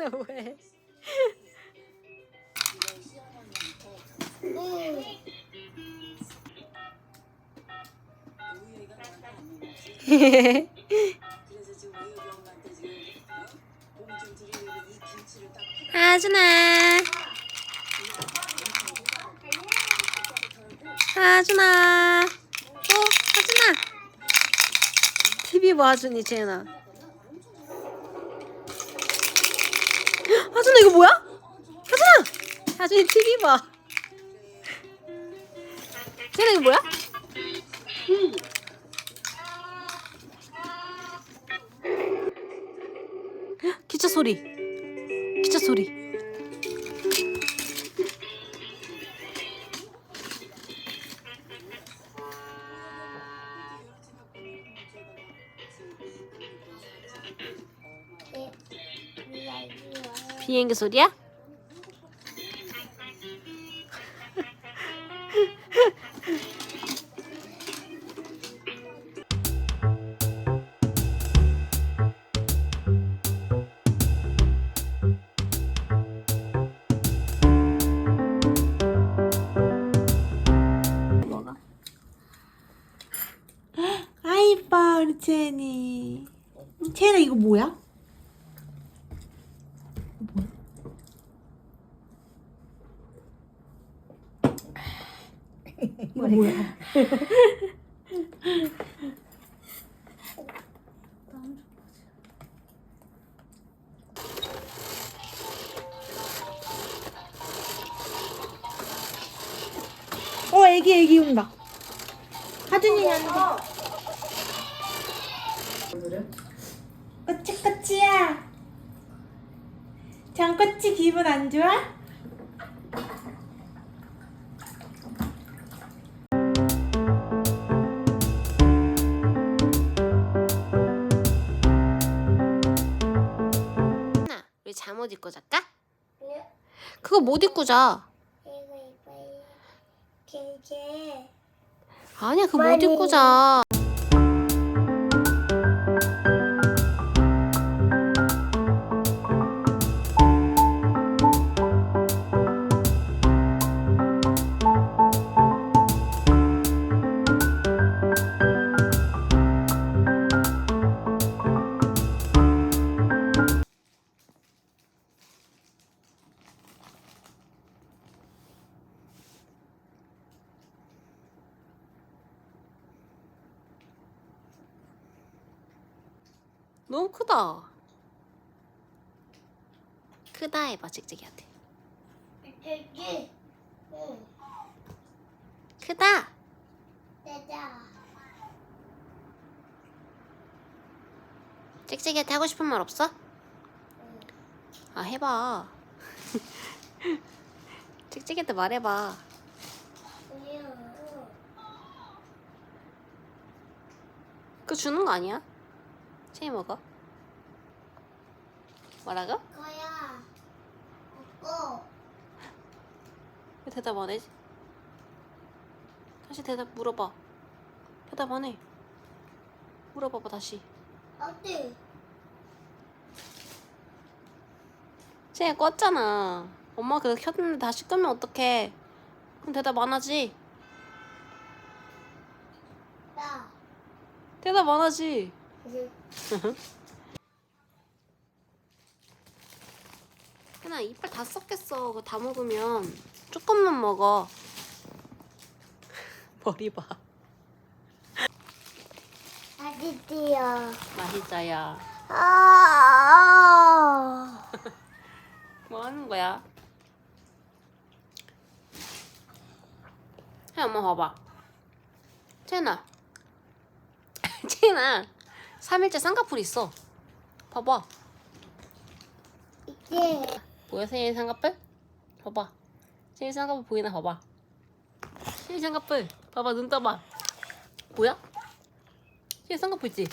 왜? 하준아. 하준아. 어, 하준아. TV 봐, 하준이, 재현아. 하준아, 이거 뭐야? 하준아! 하준이 TV 봐. 재현아, 이거 뭐야? 기차 소리. 기차 소리. 비행기 소리야? 뭐가? 아 이뻐 우리 채연이 채연아 이거 뭐야? 뭐야? 어 애기 애기 온다 하준이 한다 꼬치꼬치야 장꼬치 기분 안 좋아? 잠옷 입고 잘까? 그거 못 입고 자. 이거 이거 길게 아니야, 그거 못 입고 자. 너무 크다. 크다 해봐, 찍찍이한테. 길게 응 크다. 내자 찍찍이한테 하고 싶은 말 없어? 아, 해봐. 찍찍이한테 말해봐. 그거 주는 거 아니야? 채이 먹어. 뭐라고? 거야 먹고 왜 대답 안 해지? 다시 대답 물어봐. 대답 안 해. 물어봐봐 다시. 어디 쟤 껐잖아. 엄마 그거 켰는데 다시 끄면 어떡해. 그럼 대답 안 하지. 나 대답 안 하지. 하나 이빨 다 썩겠어. 그거 다 먹으면 조금만 먹어. 머리 봐. 아디디요 맛있어요. 아 뭐 하는 거야? 해 엄마 봐봐. 채나. 채나. 3일째 쌍꺼풀 있어. 봐봐. 이게 뭐야 생일 쌍꺼풀? 봐봐. 생일 쌍꺼풀 보이나 봐봐. 생일 쌍꺼풀. 봐봐 눈 떠봐. 뭐야? 생일 쌍꺼풀 있지?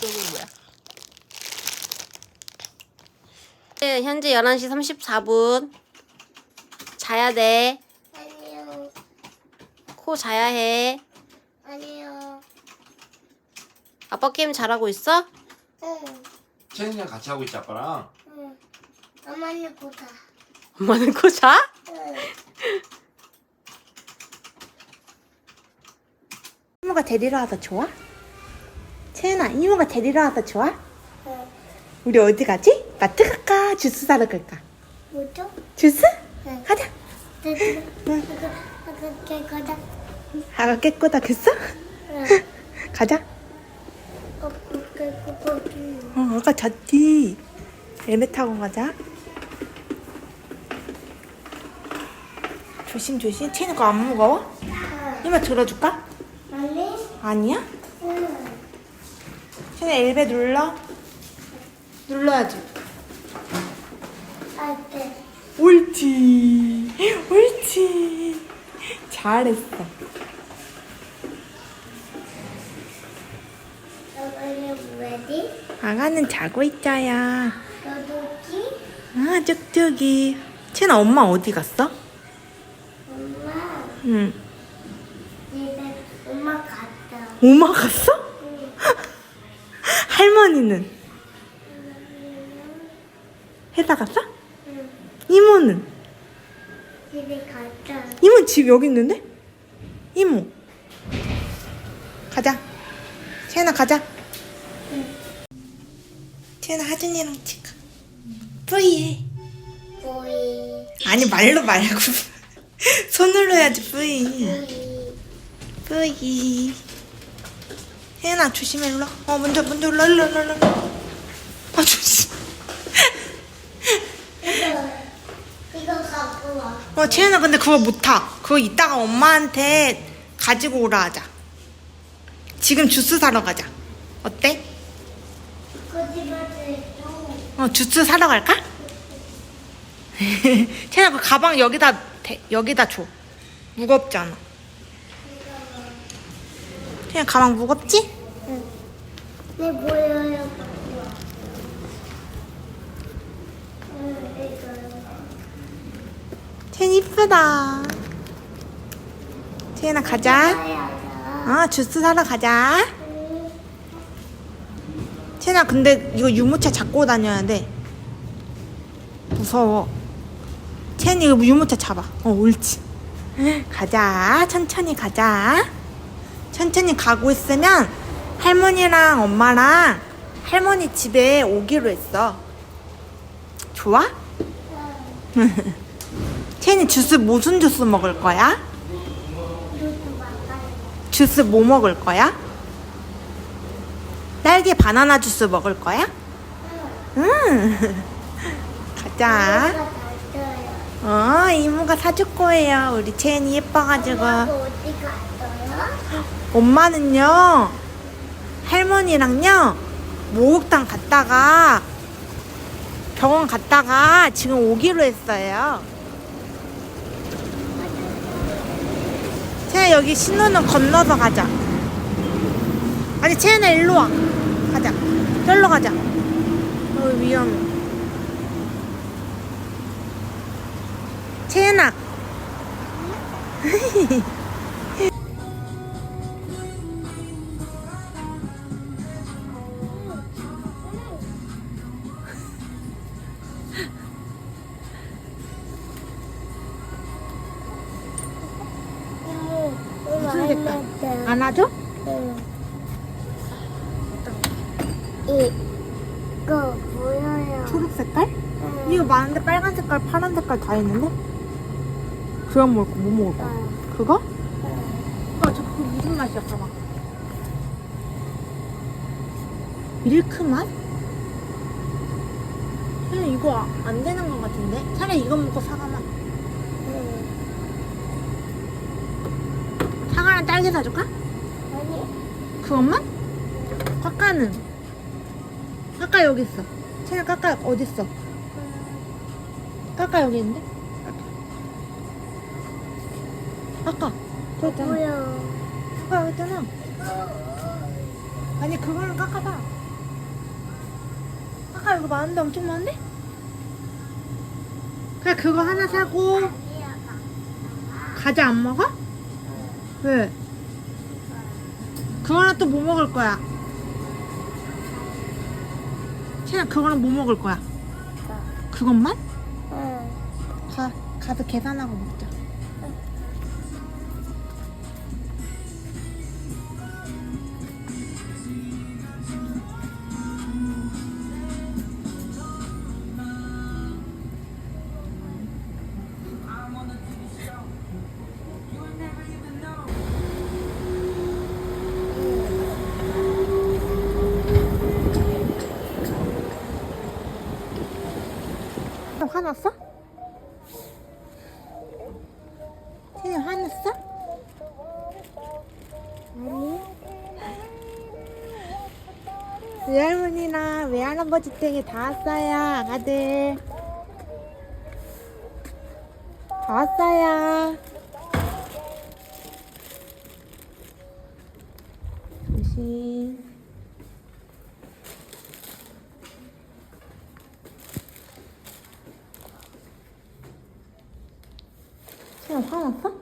이쪽은 뭐야? 네, 현재 11시 34분. 자야 돼. 아니요. 코 자야 해. 아니요. 아빠 게임 잘하고 있어? 응. 채은이랑 같이 하고 있지 아빠랑. 응. 엄마는 코 자. 엄마는 코 자? 응. 친구가 데리러 와서 좋아? 채은아 이모가 데리러 와서 좋아? 응. 우리 어디 가지? 마트 갈까? 주스 사러 갈까? 뭐죠? 주스? 응. 가자 됐어. 응. 그렇게 거다. 아가 깨꼬다 됐어? 응. 가자 어. 어 아까 잤지 엘베 타고 가자 조심조심 채은이 거안 무거워? 이모 들어줄까? 아니? 아니야? 응. 채은이 엘베 눌러 눌러야지 아, 네. 옳지 옳지 잘했어 너는 뭐지? 아가는 자고 있자야 너도지? 아 쭉쭉이 채나 엄마 어디 갔어? 엄마. 응 엄마 갔다. 엄마 갔어? 응. 할머니는 회사 갔어? 응. 이모는? 집에 갔다. 이모 집 여기 있는데? 이모 가자 채나 가자 채나 하준이랑 찍어 뿌이해 보이. 아니 말로 말고 손으로 해야지 뿌이 보이. 뿌이 혜연아 조심해 일로 와. 어 먼저 먼저 일로 일로 일로 일로 아 조심 이거, 갖고 와. 어 채연아 근데 그거 못타 그거 이따가 엄마한테 가지고 오라 하자 지금 주스 사러 가자 어때? 어 주스 사러 갈까? 채연아 그 가방 여기다 대, 여기다 줘 무겁잖아 채연아 가방 무겁지? 네, 보여요. 응. 채연 이쁘다 채연아 가자. 아 주스 사러 가자 응. 채나 근데 이거 유모차 잡고 다녀야 돼 무서워 채니 이거 유모차 잡아 어 옳지 가자 천천히 가자 천천히 가고 있으면 할머니랑 엄마랑 할머니 집에 오기로 했어 좋아? 채니 주스 무슨 주스 먹을 거야? 주스 뭐 먹을 거야? 딸기 바나나 주스 먹을 거야? 응. 가자. 어, 이모가 사줄 거예요. 우리 채은이 예뻐가지고. 어디 갔어요? 엄마는요, 할머니랑요, 목욕탕 갔다가, 병원 갔다가 지금 오기로 했어요. 채은아, 여기 신호는 건너서 가자. 아니, 채은아, 일로 와. 가자. 절로 가자. 어, 위험해. 채은아. 그럼 먹을 거, 뭐 먹을 거야? 어, 그거? 어. 아, 저 그거 무슨 맛이야, 봐봐. 밀크 맛? 차라리 이거 아- 안 되는 것 같은데? 차라리 이거 먹고 사과 맛. 응. 사과랑 딸기 사줄까? 아니, 그것만? 까까는? 까까 여기 있어. 채는 까까 어디 있어? 까까 여기 있는데? 보여. 까까 여기 있잖아. 아니 그거는 까까다. 까까 이거 많은데 엄청 많은데? 야 그거 하나 사고 과자 안 먹어? 왜? 그거랑 또 뭐 먹을 거야? 채나 그거랑 뭐 먹을 거야? 그것만? 응. 가 가서 계산하고 먹자. 외할머니랑 외할아버지 댁에 다 왔어요 아가들. 다 왔어요 조심 태희 화났어?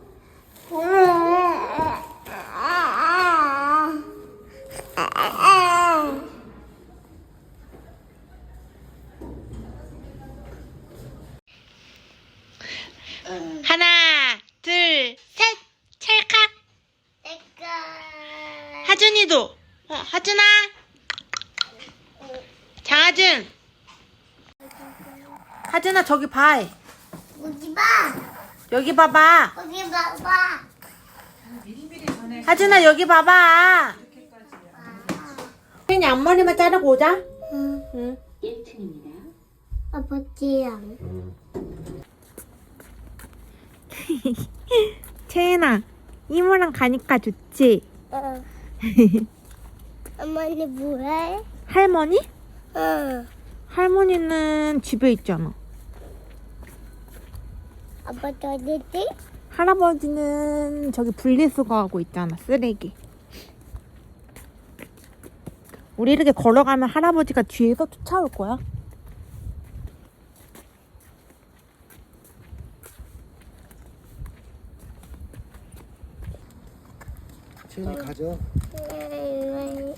하나 둘셋 찰칵 내가. 하준이도 어, 하준아 장하준 하준아 저기 봐 여기 봐. 여기 봐봐 여기 봐봐. 하준아 여기 봐봐 혜인이 앞머리만 자르고 오자 응. 응. 아버지랑. 채인아 이모랑 가니까 좋지? 응. 어머니 뭐해? 할머니? 응. 할머니는 집에 있잖아 아빠 어디지? 할아버지는 저기 분리수거하고 있잖아 쓰레기 우리 이렇게 걸어가면 할아버지가 뒤에서 쫓아올 거야 채연이 가져. 응.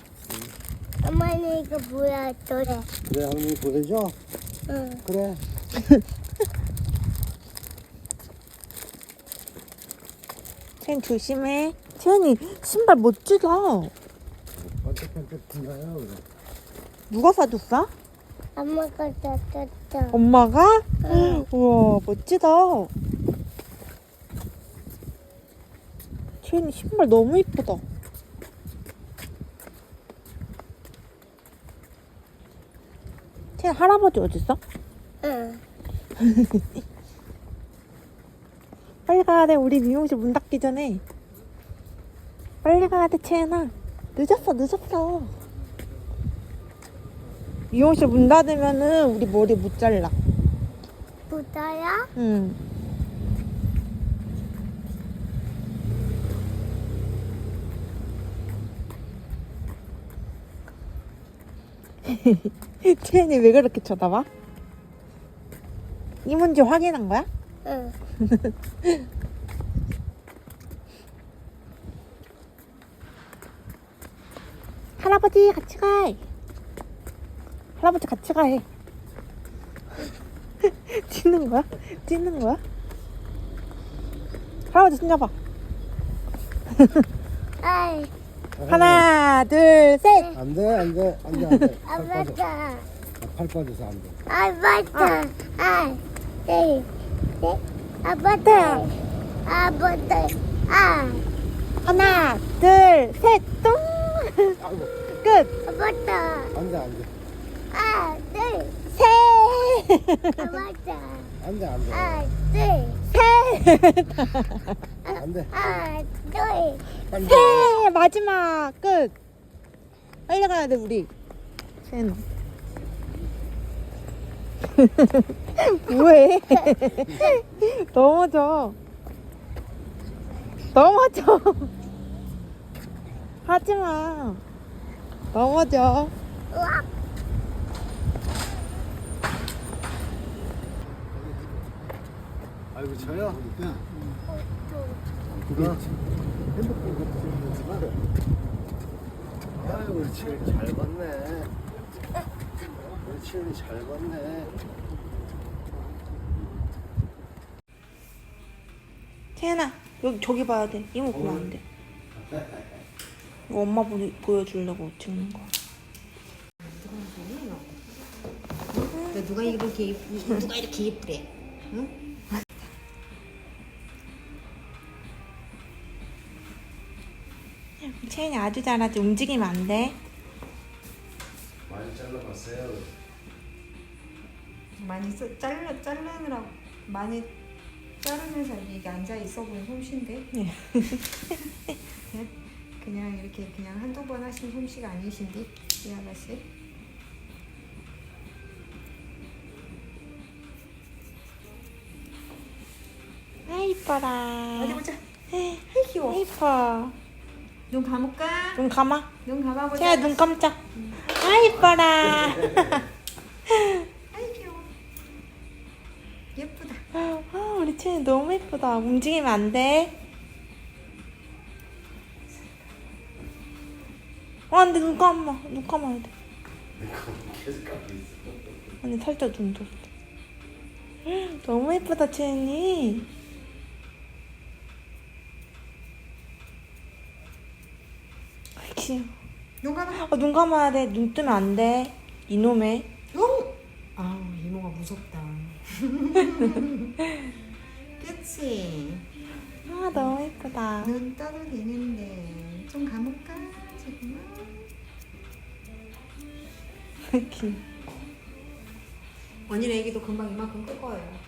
어머니 이거 뭐야? 노래. 그래 할머니 보내줘. 응. 그래. 채인 조심해 채인이 신발 반짝반짝 빛나요. 그래. 누가 사줬어? 엄마가 줬었어. 엄마가? 응. 우와 멋지다 채인이 신발 너무 이쁘다 채인 할아버지 어딨어? 응. 빨리 가야 돼. 우리 미용실 문 닫기 전에. 빨리 가야 돼, 채연아. 늦었어, 늦었어. 미용실 문 닫으면은 우리 머리 못 잘라. 부자야? 응. 채연이 왜 그렇게 쳐다봐? 이 문제 확인한 거야? 응. 할아버지 같이 가. 할아버지 같이 가 해. 뛰는 거야? 뛰는 거야? 할아버지 손잡아. 아이, 하나, 둘, 셋. 안 돼, 안 돼, 안 돼, 안 돼. 팔 빠져. 아빠다. 아, 팔 빠져서 안 돼. 아빠다. 아, 네. 네. 아빠다. 아빠다. 아, 하나, 둘, 셋. 똥. 아이고, 끝. 아빠다. 안 돼, 안 돼. 아, 네. 셋. 아빠다. 안 돼, 안 돼. 아, 네. 셋. 안 돼. 아, 네. 빨리. 셋. 마지막 끝. 빨리 가야 돼 우리. 쟤는. 뭐해? 넘어져. 넘어져. 하지 마. 넘어져. 아이고 저요? 야. 그게 핸드폰 같은 거지만. 아이고 우리 잘 봤네. 우리 잘 봤네. 채연아 여기 저기 봐야 돼 이모 보면 안 돼 이거 엄마 보, 보여주려고 찍는 거야 누가 이렇게 이- 누가 이렇게 예쁘래? 채연이 아주 잘하지 움직이면 안 돼 많이 잘라봤어요. 많이 써, 잘라 자르느라고 많이 자르면서 이게 앉아 있어 보이는 솜씨인데. 네. 네? 그냥 이렇게 그냥 한두 번 하신 솜씨가 아니신데 이 아가씨. 아 이뻐라 어디 보자. 아이 귀여워. 이뻐 눈 감을까? 눈 감아 눈 감아보자. 채연아 눈 깜짝 아 이뻐라 아이 귀여워. 예쁘다. 아 우리 채연이 너무 예쁘다 움직이면 안돼 어 안돼 눈 감아 눈 감아야 돼 계속 감고 있어. 아니 살짝 눈 떴어 너무 예쁘다 채연 이 아, 귀여워 눈 감아. 아, 눈 감아야 돼. 눈 뜨면 안 돼. 이놈의. 용. 아우 이모가 무섭다. 그치? 아, 너무 예쁘다. 눈 떠도 되는데 좀 감을까? 조금만. 언니네 애기도 금방 이만큼 클 거예요.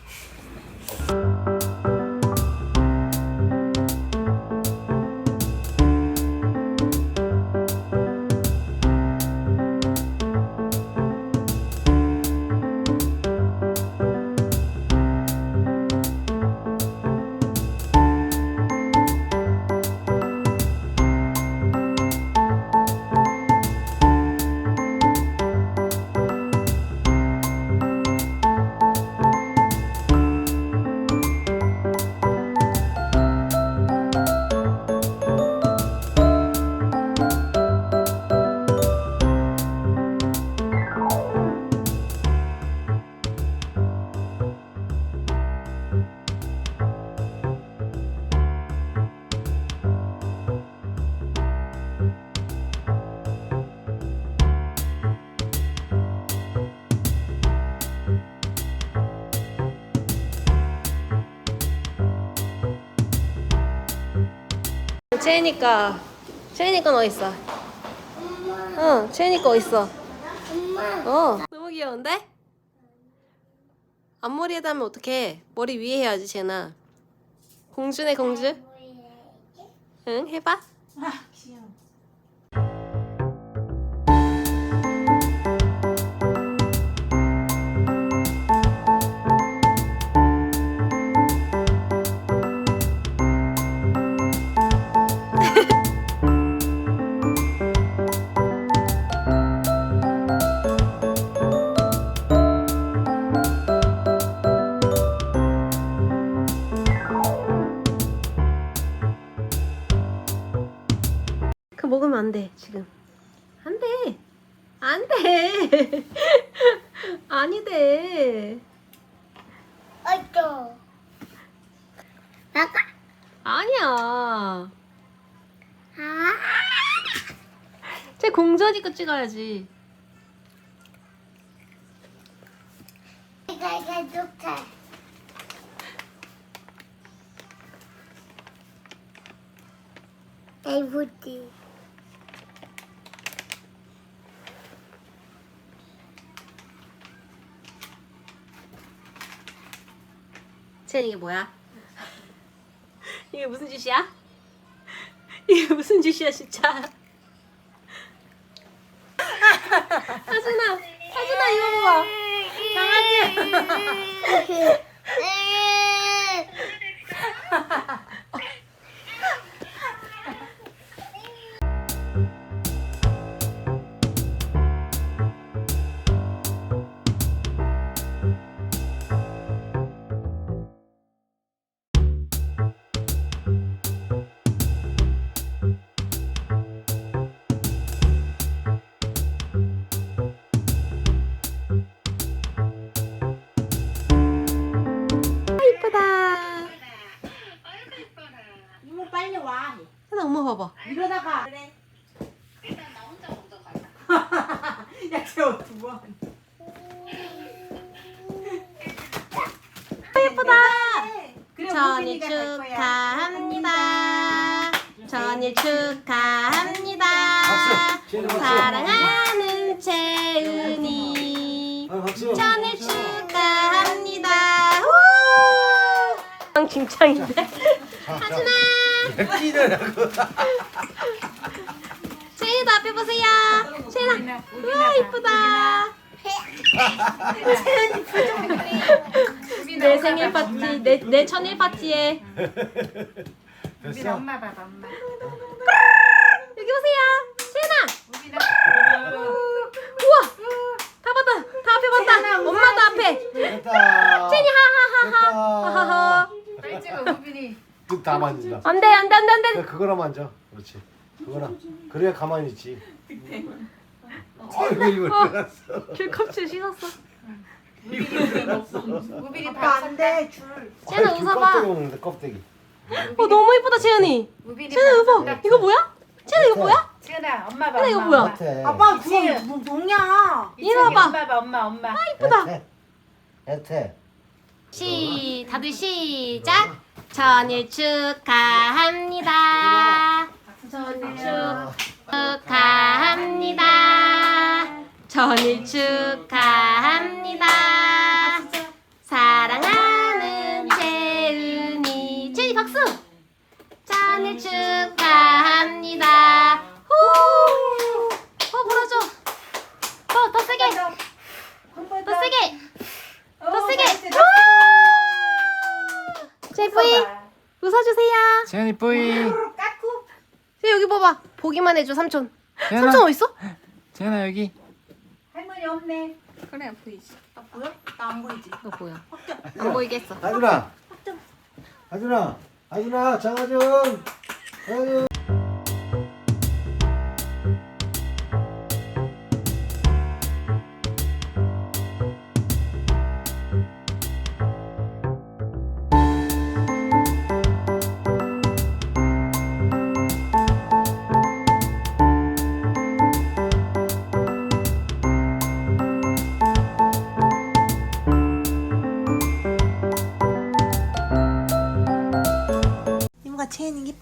채니까 채니 건 어디 있어? 응, 채니 거 어디 있어? 엄마. 어. 너무 귀여운데? 앞머리에다 하면 어떡해? 머리 위에 해야지, 채나. 공주네, 공주. 응, 해봐. 아, 귀여워. 돼. 어쩌. 나가. 아니야. 아. 쟤 공주니까 찍어야지. 이거 이거 좋게. 에이부지. 쟤 이게 뭐야? 이게 무슨 짓이야? 이게 무슨 짓이야 진짜? 하준아, 하준아 이거 봐봐. 강아지. 전일. 축하합니다. 전일 축하합니다. 박수. 채은이 박수. 사랑하는 채은이. 아. 전일 축하합니다. 우! 칭찬인데? 하준아. 끼느라고. 채은이도 앞에 보세요. 채은아. 우와 이쁘다. 내 생일 파티, 내, 내 천일 파티에 됐어? 엄마 봐봐 엄마. 여기 보세요. 채은아. 우와. 다 봤다. 다 앞에 봤다. 엄마도 앞에. 됐다. 채은이 하하하하. 하하하. 빨리 찍어 우빈이. 뚝다 만진다. 안돼 안돼 안돼 안돼. 그거나 만져. 그렇지. 그거나. 그래야 가만히 있지. 아이고 이거 들었어. 귤 껍질 씻었어. 우빈이 아빠 밥안 돼, 줄. 채은아 웃어봐. 껍데기 먹는데 껍데기. 어 너무 이쁘다 채은이. 채은아 밥 여보 이거 뭐야? 채은아 이거 뭐야? 채은아 엄마 봐. 채은아, 이거 엄마, 뭐야? 엄마. 아빠. 그거 뭐, 뭐냐? 이리 와봐. 엄마 봐 엄마 엄마. 이쁘다. 혜태. 혜태. 시 다들 시작. 전일 축하합니다. 전일 축하합니다. 전일 축하합니다. 재현이 뿌이 까꾸. 쟤 여기 봐봐. 보기만 해줘 삼촌. 재현아 삼촌 어디 있어? 재현아 여기 할머니 없네. 그래 보이지. 나 보여? 나 안 보이지? 너 보여. 안 했어. 하준아. 하준아. 하준아. 장하준. 하준.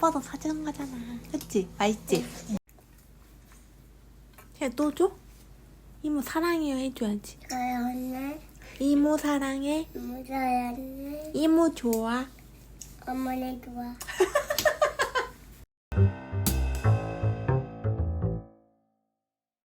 아빠도 사주는 거잖아. 그치? 맛있지? 걔또 줘? 이모 사랑해요 해줘야지. 사랑해. 이모 사랑해. 이모 사랑해. 이모 좋아. 어머니 좋아.